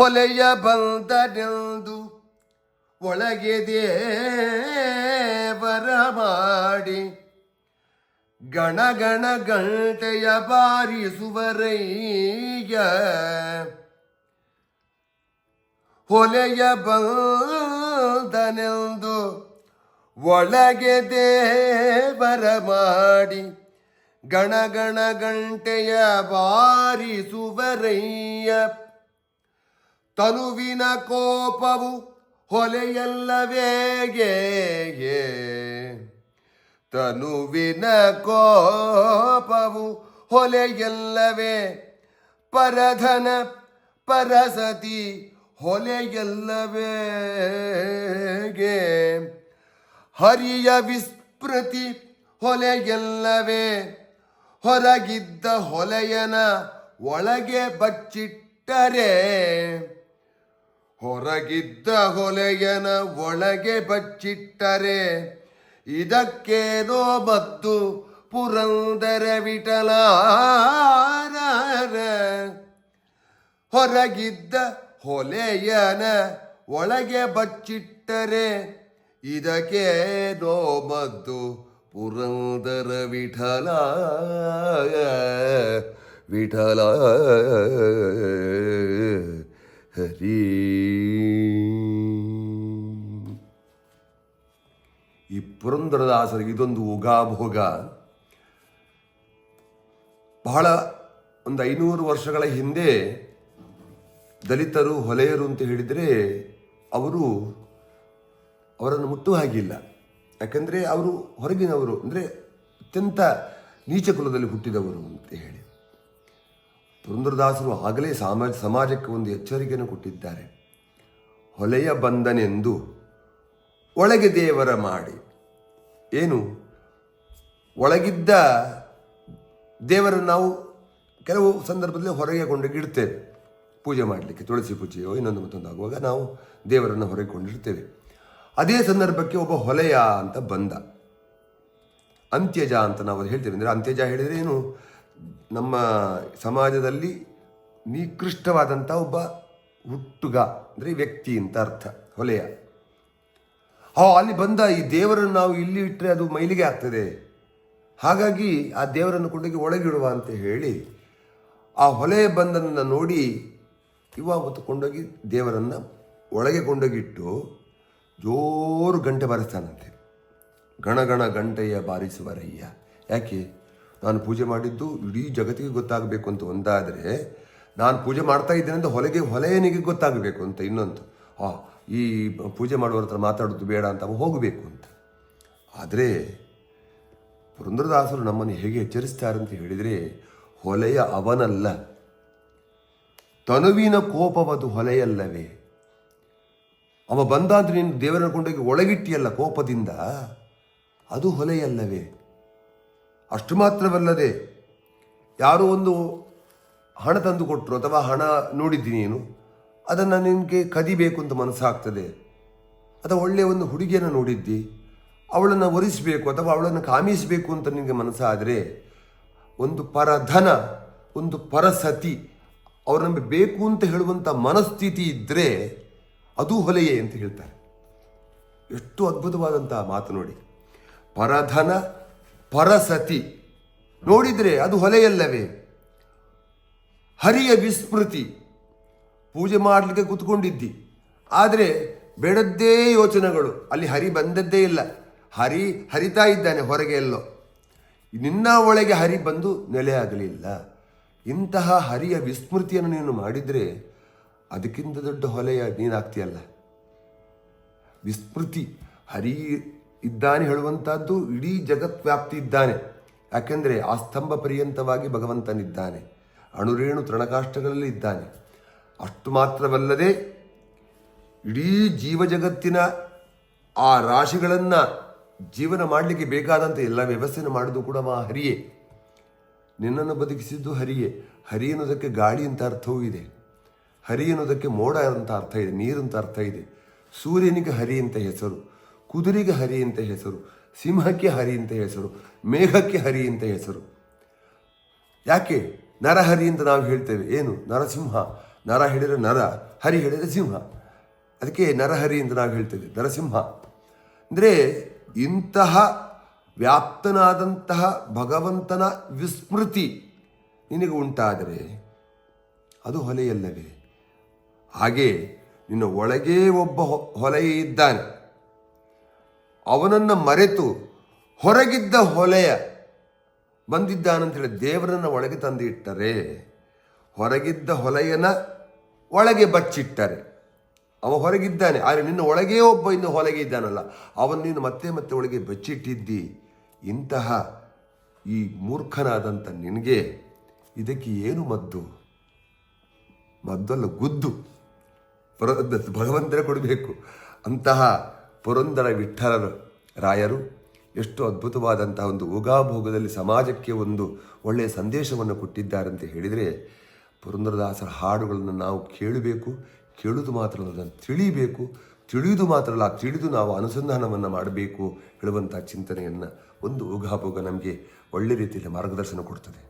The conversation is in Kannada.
ಹೊಲೆಯ ಬಂದನೆಂದು ಒಳಗೆ ದೇವರ ಮಾಡಿ ಗಣ ಗಣ ಗಂಟೆಯ ಬಾರಿಸುವರೈಯ ಹೊಲೆಯ ಬಂದನೆಂದು ಒಳಗೆ ದೇವರ ಮಾಡಿ ಗಣ ಗಣ ಗಂಟೆಯ ಬಾರಿಸುವರಯ್ಯ ತನುವಿನ ಕೋಪವು ಹೊಲೆಯಲ್ಲವೇಗೆ ತನುವಿನ ಕೋಪವು ಹೊಲೆಯಲ್ಲವೇ. ಪರಧನ ಪರಸತಿ ಹೊಲೆಯಲ್ಲವೇಗೆ ಹರಿಯ ವಿಸ್ಮೃತಿ ಹೊಲೆಯಲ್ಲವೇ. ಹೊರಗಿದ್ದ ಹೊಲೆಯನ ಒಳಗೆ ಬಚ್ಚಿಟ್ಟರೆ. ಹೊರಗಿದ್ದ ಹೊಲೆಯನ ಒಳಗೆ ಬಚ್ಚಿಟ್ಟರೆ ಇದಕ್ಕೇನೋ ಮದ್ದು ಪುರಂದರ ವಿಠಲ ಹೊರಗಿದ್ದ ಹೊಲೆಯನ ಒಳಗೆ ಬಚ್ಚಿಟ್ಟರೆ ಇದಕ್ಕೆ ಮದ್ದು ಪುರಂದರ ವಿಠಲ ವಿಠಲ ಹರಿ ಈ ಪುರಂದರದಾಸರಿಗೆ ಇದೊಂದು ಉಗಾಭೋಗ. ಬಹಳ ಒಂದು ಐನೂರು ವರ್ಷಗಳ ಹಿಂದೆ ದಲಿತರು, ಹೊಲೆಯರು ಅಂತ ಹೇಳಿದರೆ ಅವರು ಅವರನ್ನು ಮುಟ್ಟುವ ಹಾಗಿಲ್ಲ ಯಾಕಂದರೆ ಅವರು ಹೊರಗಿನವರು, ಅಂದರೆ ಅತ್ಯಂತ ನೀಚ ಕುಲದಲ್ಲಿ ಹುಟ್ಟಿದವರು ಅಂತ ಹೇಳಿ. ಪುರಂದರದಾಸರು ಆಗಲೇ ಸಮಾಜ ಸಮಾಜಕ್ಕೆ ಒಂದು ಎಚ್ಚರಿಕೆಯನ್ನು ಕೊಟ್ಟಿದ್ದಾರೆ. ಹೊಲೆಯ ಬಂದನೆಂದು ಒಳಗೆ ದೇವರ ಮಾಡಿ. ಏನು? ಒಳಗಿದ್ದ ದೇವರನ್ನು ನಾವು ಕೆಲವು ಸಂದರ್ಭದಲ್ಲಿ ಹೊರಗೆ ಕೊಂಡಿಡ್ತೇವೆ ಪೂಜೆ ಮಾಡಲಿಕ್ಕೆ ತುಳಸಿ ಪೂಜೆಯೋ ಇನ್ನೊಂದು ಮತ್ತೊಂದು ಆಗುವಾಗ ನಾವು ದೇವರನ್ನು ಹೊರಗೆ ಕೊಂಡಿರ್ತೇವೆ ಅದೇ ಸಂದರ್ಭಕ್ಕೆ ಒಬ್ಬ ಹೊಲೆಯ ಅಂತ ಬಂದ. ಅಂತ್ಯಜ ಅಂತ ನಾವು ಹೇಳ್ತೇವೆ. ಅಂದರೆ ಅಂತ್ಯಜ ಹೇಳಿದರೆ ಏನು? ನಮ್ಮ ಸಮಾಜದಲ್ಲಿ ನಿಕೃಷ್ಟವಾದಂಥ ಒಬ್ಬ ಹುಟ್ಟುಗ, ಅಂದರೆ ವ್ಯಕ್ತಿ ಅಂತ ಅರ್ಥ, ಹೊಲೆಯ. ಆ ಅಲ್ಲಿ ಬಂದ ಈ ದೇವರನ್ನು ನಾವು ಇಲ್ಲಿ ಇಟ್ಟರೆ ಅದು ಮೈಲಿಗೆ ಆಗ್ತದೆ. ಹಾಗಾಗಿ ಆ ದೇವರನ್ನು ಕೊಂಡೋಗಿ ಒಳಗಿಡುವ ಅಂತ ಹೇಳಿ ಆ ಹೊಲೆ ಬಂದನನ್ನು ನೋಡಿ ಇವ ಅವತ್ತು ಕೊಂಡೋಗಿ ದೇವರನ್ನು ಒಳಗೆ ಕೊಂಡೋಗಿಟ್ಟು ಜೋರು ಗಂಟೆ ಬಾರಿಸ್ತಾನಂತೆ. ಗಣಗಣ ಗಂಟೆಯ ಬಾರಿಸುವರಯ್ಯ. ಯಾಕೆ? ನಾನು ಪೂಜೆ ಮಾಡಿದ್ದು ಇಡೀ ಜಗತ್ತಿಗೆ ಗೊತ್ತಾಗಬೇಕು ಅಂತ ಒಂದಾದರೆ, ನಾನು ಪೂಜೆ ಮಾಡ್ತಾ ಇದ್ದೇನೆ ಅಂತ ಹೊಲಗೆ, ಹೊಲೆಯನಿಗೆ ಗೊತ್ತಾಗಬೇಕು ಅಂತ ಇನ್ನೊಂದು. ಆ, ಈ ಪೂಜೆ ಮಾಡುವ ಹತ್ರ ಮಾತಾಡೋದು ಬೇಡ ಅಂತ ಹೋಗಬೇಕು ಅಂತ. ಆದರೆ, ಪುರಂದ್ರದಾಸರು ನಮ್ಮನ್ನು ಹೇಗೆ ಎಚ್ಚರಿಸ್ತಾರೆ ಅಂತ ಹೇಳಿದರೆ, ಹೊಲೆಯ ಅವನಲ್ಲ. ತನುವಿನ ಕೋಪವದು ಹೊಲೆಯಲ್ಲವೇ. ಅವ ಬಂದ ಅಂದ್ರೆ ನೀನು ದೇವರನ್ನು ಕೊಂಡೋಗಿ ಒಳಗಿಟ್ಟಿಯಲ್ಲ ಕೋಪದಿಂದ, ಅದು ಹೊಲೆಯಲ್ಲವೇ. ಅಷ್ಟು ಮಾತ್ರವಲ್ಲದೆ ಯಾರೋ ಒಂದು ಹಣ ತಂದು ಕೊಟ್ಟರು ಅಥವಾ ಹಣ ನೋಡಿದ್ದೀನಿ ನೀನು, ಅದನ್ನು ನಿನಗೆ ಕದಿಬೇಕು ಅಂತ ಮನಸ್ಸಾಗ್ತದೆ. ಅಥವಾ ಒಳ್ಳೆಯ ಒಂದು ಹುಡುಗಿಯನ್ನು ನೋಡಿದ್ದಿ, ಅವಳನ್ನು ಒರಿಸಬೇಕು ಅಥವಾ ಅವಳನ್ನು ಕಾಮಿಸಬೇಕು ಅಂತ ನಿನಗೆ ಮನಸ್ಸಾದರೆ, ಒಂದು ಪರಧನ, ಒಂದು ಪರಸತಿ, ಅವ್ರು ನಮಗೆ ಬೇಕು ಅಂತ ಹೇಳುವಂಥ ಮನಸ್ಥಿತಿ ಇದ್ದರೆ ಅದು ಹೊಲೆಯೇ ಅಂತ ಹೇಳ್ತಾರೆ. ಎಷ್ಟು ಅದ್ಭುತವಾದಂಥ ಮಾತು ನೋಡಿ. ಪರಧನ ಪರಸತಿ. ನೋಡಿದರೆ ಅದು ಹೊಲೆಯಲ್ಲವೇ? ಹರಿಯ ವಿಸ್ಮೃತಿ. ಪೂಜೆ ಮಾಡಲಿಕ್ಕೆ ಕೂತ್ಕೊಂಡಿದ್ದಿ. ಆದರೆ ಬೇಡದ್ದೇ ಯೋಚನೆಗಳು. ಅಲ್ಲಿ ಹರಿ ಬಂದದ್ದೇ ಇಲ್ಲ. ಹರಿ ಹರಿತಾ ಇದ್ದಾನೆ ಹೊರಗೆ ಎಲ್ಲೋ. ನಿನ್ನ ಒಳಗೆ ಹರಿ ಬಂದು ನೆಲೆಯಾಗಲಿಲ್ಲ ಇಂತಹ ಹರಿಯ ವಿಸ್ಮೃತಿಯನ್ನು ನೀನು ಮಾಡಿದರೆ ಅದಕ್ಕಿಂತ ದೊಡ್ಡ ಹೊಲೆಯ ನೀನಾಗ್ತಿಯಲ್ಲ. ವಿಸ್ಮೃತಿ ಹರಿ ಇದ್ದಾನೆ ಹೇಳುವಂಥದ್ದು ಇಡೀ ಜಗತ್ ವ್ಯಾಪ್ತಿ ಇದ್ದಾನೆ. ಯಾಕೆಂದರೆ ಆ ಸ್ತಂಭ ಪರ್ಯಂತವಾಗಿ ಭಗವಂತನಿದ್ದಾನೆ. ಅಣುರೇಣು ತೃಣಕಾಷ್ಟಗಳಲ್ಲಿ ಇದ್ದಾನೆ. ಅಷ್ಟು ಮಾತ್ರವಲ್ಲದೆ ಇಡೀ ಜೀವ ಜಗತ್ತಿನ ಆ ರಾಶಿಗಳನ್ನು ಜೀವನ ಮಾಡಲಿಕ್ಕೆ ಬೇಕಾದಂಥ ಎಲ್ಲ ವ್ಯವಸ್ಥೆಯನ್ನು ಮಾಡೋದು ಕೂಡ ಮಾ ಹರಿಯೇ. ನಿನ್ನನ್ನು ಬದುಕಿಸಿದ್ದು ಹರಿಯೇ. ಹರಿ ಅನ್ನೋದಕ್ಕೆ ಗಾಳಿ ಅಂತ ಅರ್ಥವೂ ಇದೆ. ಹರಿ ಅನ್ನೋದಕ್ಕೆ ಮೋಡ ಅಂತ ಅರ್ಥ ಇದೆ. ನೀರು ಅಂತ ಅರ್ಥ ಇದೆ. ಸೂರ್ಯನಿಗೆ ಹರಿ ಅಂತ ಹೆಸರು. ಕುದುರೆಗೆ ಹರಿ ಅಂತ ಹೆಸರು, ಸಿಂಹಕ್ಕೆ ಹರಿ ಅಂತ ಹೆಸರು, ಮೇಘಕ್ಕೆ ಹರಿ ಅಂತ ಹೆಸರು. ಯಾಕೆ? ನರಹರಿ ಅಂತ ನಾವು ಹೇಳ್ತೇವೆ. ಏನು? ನರಸಿಂಹ. ನರ ಹೇಳಿದರೆ ನರ, ಹರಿ ಹೇಳಿದರೆ ಸಿಂಹ. ಅದಕ್ಕೆ ನರಹರಿ ಅಂತ ನಾವು ಹೇಳ್ತೇವೆ. ನರಸಿಂಹ. ಅಂದರೆ ಇಂತಹ ವ್ಯಾಪ್ತನಾದಂತಹ ಭಗವಂತನ ವಿಸ್ಮೃತಿ ನಿನಗೆ ಉಂಟಾದರೆ ಅದು ಹೊಲೆಯಲ್ಲವೇ? ಹಾಗೆ ನಿನ್ನ ಒಳಗೇ ಒಬ್ಬ ಹೊಲೆಯೇ ಇದ್ದಾನೆ. ಅವನನ್ನು ಮರೆತು ಹೊರಗಿದ್ದ ಹೊಲೆಯ ಬಂದಿದ್ದಾನಂತೇಳಿ ದೇವರನ್ನು ಒಳಗೆ ತಂದು ಇಟ್ಟರೆ ಹೊರಗಿದ್ದ ಹೊಲೆಯನ ಒಳಗೆ ಬಚ್ಚಿಟ್ಟರೆ. ಅವ ಹೊರಗಿದ್ದಾನೆ, ಆದರೆ ನಿನ್ನ ಒಳಗೇ ಒಬ್ಬ ಇನ್ನು ಹೊಲಗೆ ಇದ್ದಾನಲ್ಲ, ಅವನು ನೀನು ಮತ್ತೆ ಮತ್ತೆ ಒಳಗೆ ಬಚ್ಚಿಟ್ಟಿದ್ದಿ. ಇಂತಹ ಈ ಮೂರ್ಖನಾದಂಥ ನಿನಗೆ ಇದಕ್ಕೆ ಏನು ಮದ್ದು? ಮದ್ದಲ್ಲ ಗುದ್ದು. ಪುರ ಭಗವಂತನ ಕೊಡಬೇಕು. ಅಂತಹ ಪುರಂದರ ವಿಠ್ಠಲರ ರಾಯರು ಎಷ್ಟು ಅದ್ಭುತವಾದಂತಹ ಒಂದು ಉಗಾಭೋಗದಲ್ಲಿ ಸಮಾಜಕ್ಕೆ ಒಂದು ಒಳ್ಳೆಯ ಸಂದೇಶವನ್ನು ಕೊಟ್ಟಿದ್ದಾರೆ ಅಂತ ಹೇಳಿದರೆ ಪುರಂದರದಾಸರ ಹಾಡುಗಳನ್ನು ನಾವು ಕೇಳಬೇಕು ಕೇಳುವುದು ಮಾತ್ರ ಅದನ್ನು ತಿಳಿಬೇಕು ತಿಳಿಯುವುದು ಮಾತ್ರ ಅಲ್ಲ, ತಿಳಿದು ನಾವು ಅನುಸಂಧಾನವನ್ನು ಮಾಡಬೇಕು ಹೇಳುವಂಥ ಚಿಂತನೆಯನ್ನು ಒಂದು ಉಗಾಭೋಗ ನಮಗೆ ಒಳ್ಳೆ ರೀತಿಯಲ್ಲಿ ಮಾರ್ಗದರ್ಶನ ಕೊಡ್ತದೆ.